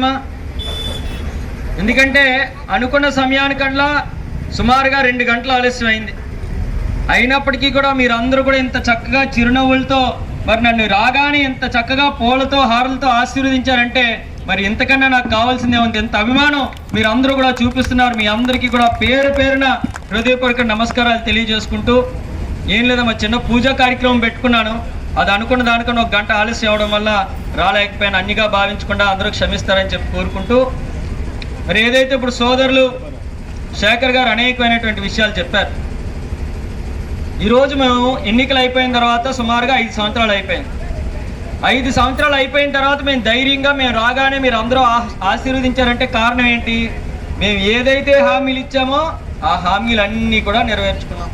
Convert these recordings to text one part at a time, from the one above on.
ఉందమ్మా ఎందుకంటే అనుకున్న సమయానికల్లా సుమారుగా రెండు గంటలు ఆలస్యం అయింది. అయినప్పటికీ కూడా మీరందరూ కూడా ఇంత చక్కగా చిరునవ్వులతో మరి నన్ను రాగానే ఇంత చక్కగా పూలతో హారలతో ఆశీర్వదించారంటే మరి ఇంతకన్నా నాకు కావాల్సిందే ఉంది ఎంత అభిమానం మీరు అందరూ కూడా చూపిస్తున్నారు. మీ అందరికీ కూడా పేరు పేరున హృదయపూర్వక నమస్కారాలు తెలియజేసుకుంటూ ఏం లేదమ్మా చిన్న పూజా కార్యక్రమం పెట్టుకున్నాను. అది అనుకున్న దానికన్నా ఒక గంట ఆలస్యం అవడం వల్ల రాలేకపోయినా అన్నిగా భావించకుండా అందరూ క్షమిస్తారని చెప్పి కోరుకుంటూ మరి ఏదైతే ఇప్పుడు సోదరులు శేఖర్ గారు అనేకమైనటువంటి విషయాలు చెప్పారు ఈరోజు మేము ఎన్నికలు అయిపోయిన తర్వాత సుమారుగా ఐదు సంవత్సరాలు అయిపోయింది. ఐదు సంవత్సరాలు అయిపోయిన తర్వాత మేము ధైర్యంగా మేము రాగానే మీరు అందరూ ఆ- ఆశీర్వదించారంటే కారణం ఏంటి? మేము ఏదైతే హామీలు ఇచ్చామో ఆ హామీలు అన్నీ కూడా నెరవేర్చుకున్నాం.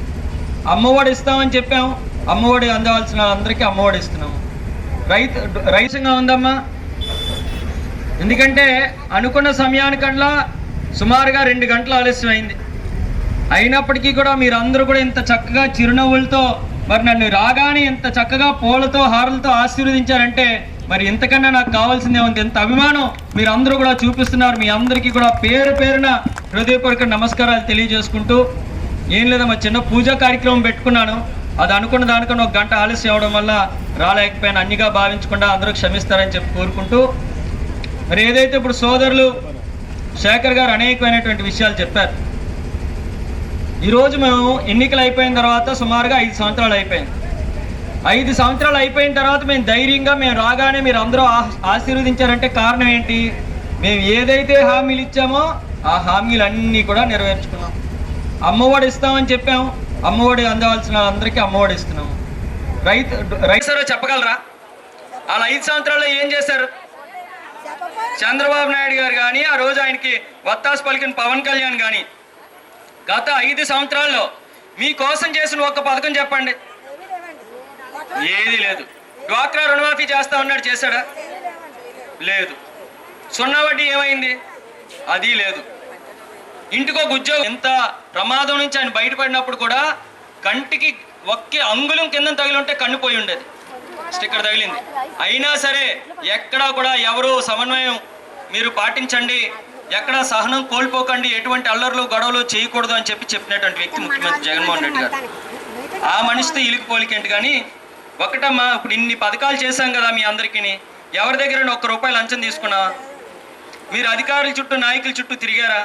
అమ్మఒడి ఇస్తామని చెప్పాము. అమ్మఒడి అందవలసిన అందరికీ అమ్మఒడి ఇస్తున్నాము రైతు రైతుగా ఉందమ్మా. ఎందుకంటే అనుకున్న సమయానికల్లా సుమారుగా రెండు గంటలు ఆలస్యం అయింది. అయినప్పటికీ కూడా మీరందరూ కూడా ఇంత చక్కగా చిరునవ్వులతో మరి నన్ను రాగానే ఇంత చక్కగా పూలతో హారలతో ఆశీర్వదించారంటే మరి ఇంతకన్నా నాకు కావాల్సిందే ఉంది ఎంత అభిమానం మీరందరూ కూడా చూపిస్తున్నారు. మీ అందరికీ కూడా పేరు పేరున హృదయపూర్వక నమస్కారాలు తెలియజేసుకుంటూ ఏం లేదమ్మా చిన్న పూజా కార్యక్రమం పెట్టుకున్నాను. అది అనుకున్న దానికన్నా ఒక గంట ఆలస్యం అవడం వల్ల రాలేకపోయాను. అన్నిగా భావించకుండా అందరూ క్షమిస్తారని చెప్పి కోరుకుంటూ మరి ఏదైతే ఇప్పుడు సోదరులు శేఖర్ గారు అనేకమైనటువంటి విషయాలు చెప్పారు ఈరోజు మేము ఎన్నికలు అయిపోయిన తర్వాత సుమారుగా ఐదు సంవత్సరాలు అయిపోయింది. ఐదు సంవత్సరాలు అయిపోయిన తర్వాత మేము ధైర్యంగా మేము రాగానే మీరు అందరూ ఆ- ఆశీర్వదించారంటే కారణం ఏంటి? మేము ఏదైతే హామీలు ఇచ్చామో ఆ హామీలు అన్నీ కూడా నెరవేర్చుకున్నాం. అమ్మఒడి ఇస్తామని చెప్పాము. అమ్మఒడి అందవలసిన అందరికీ అమ్మఒడి ఇస్తున్నాము. రైతు రైతు చెప్పగలరా? వాళ్ళ ఐదు సంవత్సరాల్లో ఏం చేశారు? చంద్రబాబు నాయుడు గారు కానీ ఆ రోజు ఆయనకి వత్తాసు పలికిన పవన్ కళ్యాణ్ కానీ గత ఐదు సంవత్సరాల్లో మీకోసం చేసిన ఒక్క పథకం చెప్పండి. ఏది లేదు. డ్వాక్రా రుణమాఫీ చేస్తా ఉన్నాడు చేశాడా? లేదు. సున్నా వడ్డీ ఏమైంది? అది లేదు. ఇంటికో ఉద్యోగం. ఎంత ప్రమాదం నుంచి ఆయన బయటపడినప్పుడు కూడా కంటికి ఒక్కే అంగుళం కింద తగిలి ఉంటే కన్ను పోయి ఉండేది. స్టిక్కర్ తగిలింది. అయినా సరే ఎక్కడా కూడా ఎవరు సమన్వయం మీరు పాటించండి. ఎక్కడా సహనం కోల్పోకండి. ఎటువంటి అల్లర్లు గొడవలు చేయకూడదు అని చెప్పి చెప్పినటువంటి వ్యక్తి ముఖ్యమంత్రి జగన్మోహన్ రెడ్డి గారు. ఆ మనిషితో ఇలికి పోలికేంటి కానీ ఒకటమ్మా ఇప్పుడు ఇన్ని పథకాలు చేశాం కదా మీ అందరికీ ఎవరి దగ్గర ఒక్క రూపాయి లంచం తీసుకున్నా? మీరు అధికారుల చుట్టూ నాయకుల చుట్టూ తిరిగారా?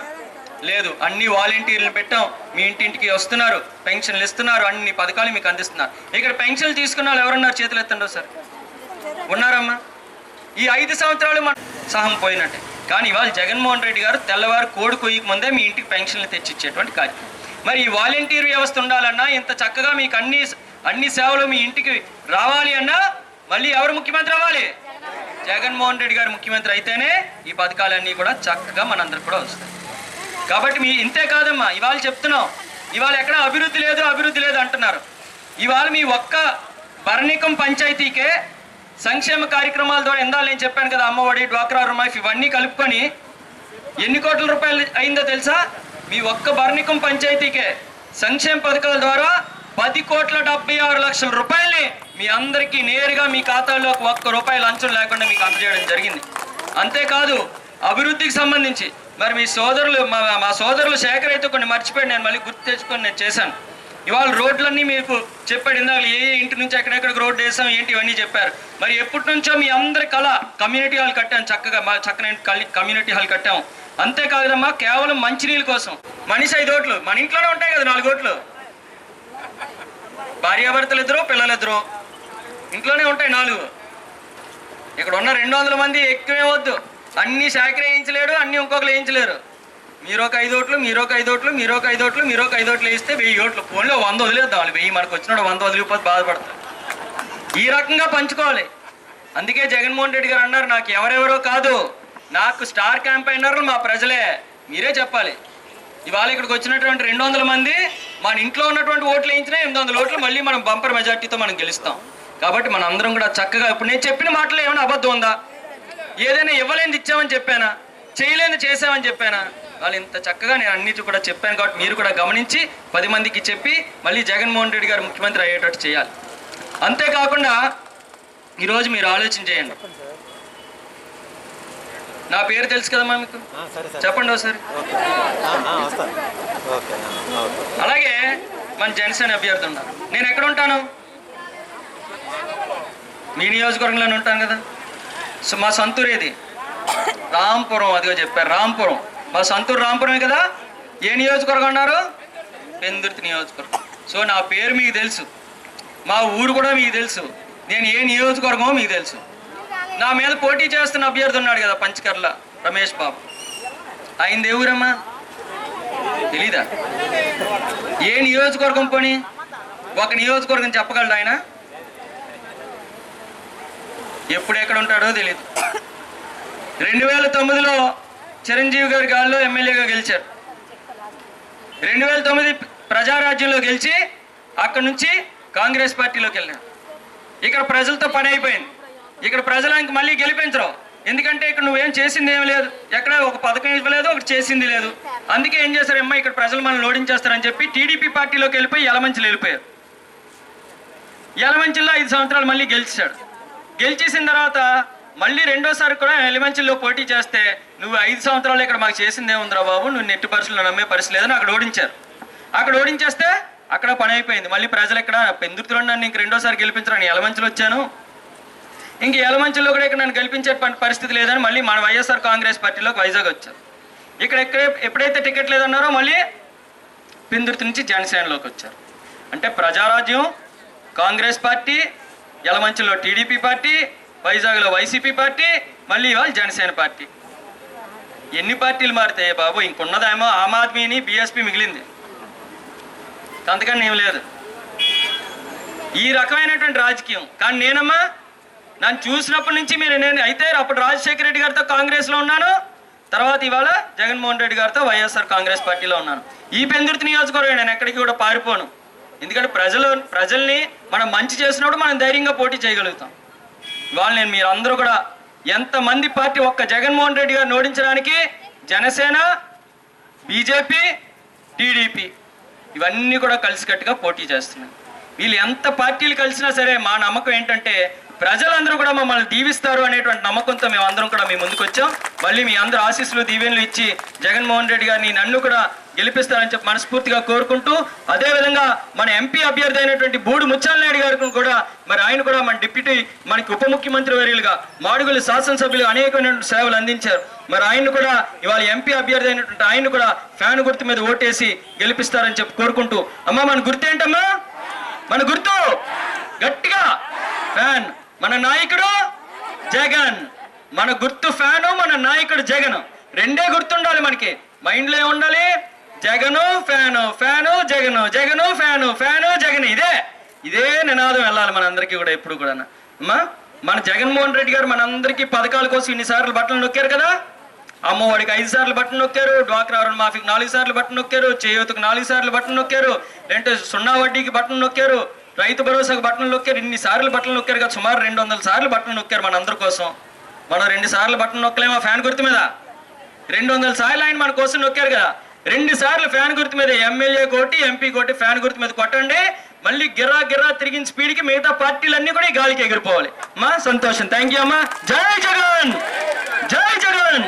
లేదు అన్ని వాలంటీర్లు పెట్టాం. మీ ఇంటింటికి వస్తున్నారు పెన్షన్లు ఇస్తున్నారు అన్ని పథకాలు మీకు అందిస్తున్నారు. ఇక్కడ పెన్షన్లు తీసుకున్న వాళ్ళు ఎవరున్నారు? చేతులు ఎత్తండో సార్ ఉన్నారమ్మా. ఈ ఐదు సంవత్సరాలు మన సహం పోయినట్టే. కానీ ఇవాళ జగన్మోహన్ రెడ్డి గారు తెల్లవారు కోడి కొయ్యక ముందే మీ ఇంటికి పెన్షన్లు తెచ్చిచ్చేటువంటి కార్యక్రమం. మరి ఈ వాలంటీర్ వ్యవస్థ ఉండాలన్నా ఇంత చక్కగా మీకు అన్ని అన్ని సేవలు మీ ఇంటికి రావాలి అన్నా మళ్ళీ ఎవరు ముఖ్యమంత్రి అవ్వాలి? జగన్మోహన్ రెడ్డి గారు ముఖ్యమంత్రి అయితేనే ఈ పథకాలన్నీ కూడా చక్కగా మనందరికి కూడా వస్తాయి. కాబట్టి మీ ఇంతే కాదమ్మా. ఇవాళ చెప్తున్నాం. ఇవాళ ఎక్కడ అభివృద్ధి లేదు అభివృద్ధి లేదు అంటున్నారు. ఇవాళ మీ ఒక్క బర్ణికం పంచాయతీకే సంక్షేమ కార్యక్రమాల ద్వారా ఎందాలు నేను చెప్పాను కదా అమ్మఒడి డ్వాక్రా రుమాఫ్ ఇవన్నీ కలుపుకొని ఎన్ని కోట్ల రూపాయలు అయిందో తెలుసా? మీ ఒక్క బర్ణికం పంచాయతీకే సంక్షేమ పథకాల ద్వారా పది కోట్ల డెబ్బై ఆరు లక్షల రూపాయల్ని మీ అందరికీ నేరుగా మీ ఖాతాలో ఒక్క రూపాయి లంచం లేకుండా మీకు అందజేయడం జరిగింది. అంతేకాదు అభివృద్ధికి సంబంధించి మరి మీ సోదరులు మా మా సోదరులు శేఖర్ అయితే కొన్ని మర్చిపోయి నేను మళ్ళీ గుర్తు తెచ్చుకొని నేను చేశాను. ఇవాళ రోడ్లన్నీ మీకు చెప్పాడు. ఇందాక ఏ ఇంటి నుంచి ఎక్కడెక్కడికి రోడ్డు వేసాం ఏంటి ఇవన్నీ చెప్పారు. మరి ఎప్పటి నుంచో మీ అందరి కళ కమ్యూనిటీ హాల్ కట్టాం. చక్కగా మా చక్కని కమ్యూనిటీ హాల్ కట్టాం. అంతేకాదమ్మా కేవలం మంచినీళ్ళ కోసం. మనిషి ఐదు ఓట్లు. మన ఇంట్లోనే ఉంటాయి కదా నాలుగు ఓట్లు. భార్యాభర్తలు ఇద్దరు పిల్లలు ఇద్దరు. ఇంట్లోనే ఉంటాయి నాలుగు. ఇక్కడ ఉన్న రెండు వందల మంది ఎక్కువే వద్దు. అన్ని సేకరించలేడు అన్ని ఇంకొకరు వేయించలేరు. మీరు ఒక ఐదు ఓట్లు మీరు ఒక ఐదు ఓట్లు మీరు ఒక ఐదు ఓట్లు మీరు ఒక ఐదు ఓట్లు వేస్తే వెయ్యి ఓట్లు. ఫోన్లో వంద వదిలేద్దాం వాళ్ళు. వెయ్యి మనకు వచ్చినప్పుడు వంద వదిలిపోతే బాధపడతారు. ఈ రకంగా పంచుకోవాలి. అందుకే జగన్మోహన్ రెడ్డి గారు అన్నారు నాకు ఎవరెవరో కాదు. నాకు స్టార్ క్యాంపైనర్లు మా ప్రజలే. మీరే చెప్పాలి. ఇవాళ ఇక్కడికి వచ్చినటువంటి రెండు వందల మంది మన ఇంట్లో ఉన్నటువంటి ఓట్లు వేయించినా ఎనిమిది వందల ఓట్లు మళ్ళీ మనం బంపర్ మెజార్టీతో మనం గెలుస్తాం. కాబట్టి మన అందరం కూడా చక్కగా ఇప్పుడు నేను చెప్పిన మాటలు ఏమైనా అబద్ధం ఉందా? ఏదైనా ఇవ్వలేనిది ఇచ్చామని చెప్పానా? చేయలేని చేసామని చెప్పానా? వాళ్ళు ఇంత చక్కగా నేను అన్నిటి కూడా చెప్పాను కాబట్టి మీరు కూడా గమనించి పది మందికి చెప్పి మళ్ళీ జగన్మోహన్ రెడ్డి గారు ముఖ్యమంత్రి అయ్యేటట్టు చేయాలి. అంతేకాకుండా ఈరోజు మీరు ఆలోచన చేయండి. నా పేరు తెలుసు కదమ్మా మీకు? చెప్పండి ఒకసారి. అలాగే మన జనసేన అభ్యర్థి ఉన్నారు. నేను ఎక్కడ ఉంటాను? మీ నియోజకవర్గంలోనే ఉంటాను కదా? సో మా సొంతూరు ఏది? రాంపురం అదిగో చెప్పారు రాంపురం. మా సొంతూరు రాంపురమే కదా? ఏ నియోజకవర్గం అన్నారు? పెందుర్తి నియోజకవర్గం. సో నా పేరు మీకు తెలుసు. మా ఊరు కూడా మీకు తెలుసు. నేను ఏ నియోజకవర్గమో మీకు తెలుసు. నా మీద పోటీ చేస్తున్న అభ్యర్థి ఉన్నాడు కదా పంచకర్ల రమేష్ బాబు. ఆయన దేవురమ్మా తెలీదా? ఏ నియోజకవర్గం పోని? ఒక నియోజకవర్గం చెప్పగలడు ఆయన? ఎప్పుడు ఎక్కడ ఉంటాడో తెలియదు రెండు వేల తొమ్మిదిలో చిరంజీవి గారి గాల్లో ఎమ్మెల్యేగా గెలిచారు. రెండు వేల తొమ్మిది ప్రజారాజ్యంలో గెలిచి అక్కడి నుంచి కాంగ్రెస్ పార్టీలోకి వెళ్ళాడు ఇక్కడ ప్రజలతో పని అయిపోయింది. ఇక్కడ ప్రజలు మళ్ళీ గెలిపించరు. ఎందుకంటే ఇక్కడ నువ్వేం చేసింది ఏమి లేదు. ఎక్కడ ఒక పథకం ఇవ్వలేదు ఒకటి చేసింది లేదు. అందుకే ఏం చేశారు ఇక్కడ ప్రజలు మనం లోడించేస్తారని చెప్పి టీడీపీ పార్టీలోకి వెళ్ళిపోయి యలమంచిలు వెళ్ళిపోయారు. యలమంచిలో ఐదు సంవత్సరాలు మళ్ళీ గెలిచాడు. గెలిచేసిన తర్వాత మళ్ళీ రెండోసారి కూడా ఎలిమంచిలో పోటీ చేస్తే నువ్వు ఐదు సంవత్సరాలు ఇక్కడ మాకు చేసిందే ఉందిరా బాబు నువ్వు నెట్టి పరిస్థితులు నమ్మే పరిస్థితి లేదని అక్కడ ఓడించారు. అక్కడ ఓడించేస్తే అక్కడ పని అయిపోయింది. మళ్ళీ ప్రజలు ఇక్కడ పెందుతులో నన్ను ఇంక రెండోసారి గెలిపించడానికి ఎలమంచులు వచ్చాను. ఇంక ఎలమంచులో కూడా ఇక్కడ నన్ను గెలిపించే పరిస్థితి లేదని మళ్ళీ మన వైఎస్ఆర్ కాంగ్రెస్ పార్టీలోకి వైజాగ్ వచ్చారు. ఇక్కడ ఎక్కడ ఎప్పుడైతే టికెట్ లేదన్నారో మళ్ళీ పెందుర్తి నుంచి జనసేనలోకి వచ్చారు. అంటే ప్రజారాజ్యం కాంగ్రెస్ పార్టీ యలమంచిలో టీడీపీ పార్టీ వైజాగ్లో వైసీపీ పార్టీ మళ్ళీ ఇవాళ జనసేన పార్టీ. ఎన్ని పార్టీలు మారితే బాబు ఇంకున్నదేమో ఆమ్ ఆద్మీని బీఎస్పీ మిగిలింది. అంతకన్నా ఏం లేదు. ఈ రకమైనటువంటి రాజకీయం. కానీ నేనమ్మా నన్ను చూసినప్పటి నుంచి మీరు నేను అయితే అప్పుడు రాజశేఖర రెడ్డి గారితో కాంగ్రెస్లో ఉన్నాను. తర్వాత ఇవాళ జగన్మోహన్ రెడ్డి గారితో వైఎస్ఆర్ కాంగ్రెస్ పార్టీలో ఉన్నాను. ఈ పెందుర్తి నియోజకవర్గం నేను ఎక్కడికి కూడా పారిపోను. ఎందుకంటే ప్రజలు ప్రజల్ని మనం మంచి చేసినప్పుడు మనం ధైర్యంగా పోటీ చేయగలుగుతాం. ఇవాళ నేను మీరందరూ కూడా ఎంతమంది పార్టీ ఒక్క జగన్మోహన్ రెడ్డి గారిని ఓడించడానికి జనసేన బీజేపీ టీడీపీ ఇవన్నీ కూడా కలిసికట్టుగా పోటీ చేస్తున్నాయి వీళ్ళు ఎంత పార్టీలు కలిసినా సరే మా నమ్మకం ఏంటంటే ప్రజలందరూ కూడా మమ్మల్ని దీవిస్తారు అనేటువంటి నమ్మకంతో మేము అందరం కూడా మీ ముందుకు వచ్చాం మళ్ళీ మీ అందరూ ఆశీస్సులు దీవెనలు ఇచ్చి జగన్మోహన్ రెడ్డి గారిని నన్ను కూడా గెలిపిస్తారని చెప్పి మనస్ఫూర్తిగా కోరుకుంటూ అదేవిధంగా మన ఎంపీ అభ్యర్థి అయినటువంటి బూడు ముత్యాల నాయుడు గారికి కూడా మరి ఆయన కూడా మన డిప్యూటీ మనకి ఉప ముఖ్యమంత్రి వర్యులుగా మాడుగులు శాసనసభ్యులు అనేకమైనటువంటి సేవలు అందించారు. మరి ఆయన కూడా ఇవాళ ఎంపీ అభ్యర్థి అయినటువంటి ఆయన కూడా ఫ్యాన్ గుర్తు మీద ఓటేసి గెలిపిస్తారని చెప్పి కోరుకుంటూ అమ్మా మన గుర్తు ఏంటమ్మా? మన గుర్తు? గట్టిగా. ఫ్యాన్. మన నాయకుడు? జగన్. మన గుర్తు ఫ్యాను మన నాయకుడు జగన్. రెండే గుర్తుండాలి మనకి. మైండ్లో ఏముండాలి? Jagan fan fan Jagan Jagan fan fan Jagan. ఇదే ఇదే నినాదం వెళ్ళాలి మనందరికీ కూడా ఎప్పుడు కూడా అమ్మా మన జగన్మోహన్ రెడ్డి గారు మనందరికీ పథకాల కోసం ఇన్నిసార్లు బట్టలు నొక్కారు కదా? అమ్మఒడికి ఐదు సార్లు బట్టలు నొక్కారు డ్వాక్రా రుణ మాఫీకి నాలుగు సార్లు బట్టలు నొక్కారు చేయూతకు నాలుగు సార్లు బట్టలు నొక్కారు లేదంటే సున్నా వడ్డీకి బట్టలు నొక్కారు రైతు భరోసాకు బట్టలు నొక్కారు ఇన్ని సార్లు బట్టలు నొక్కారు కదా? సుమారు రెండు వందల సార్లు బట్టలు నొక్కారు మన అందరి కోసం. మనం రెండు సార్లు బట్టలు నొక్కలేమో ఫ్యాన్ గుర్తు మీద? రెండు వందల సార్లు ఆయన మన కోసం నొక్కారు కదా? రెండు సార్లు ఫ్యాన్ గుర్తు మీద ఎమ్మెల్యే కోటి ఎంపీ కోటి ఫ్యాన్ గుర్తు మీద కొట్టండి. మళ్ళీ గిర్రా గిర్రా తిరిగిన స్పీడ్కి మిగతా పార్టీలన్నీ కూడా ఈ గాలికి ఎగిరిపోవాలి. మా సంతోషం. థ్యాంక్ యూ అమ్మా. జై జగన్! జై జగన్!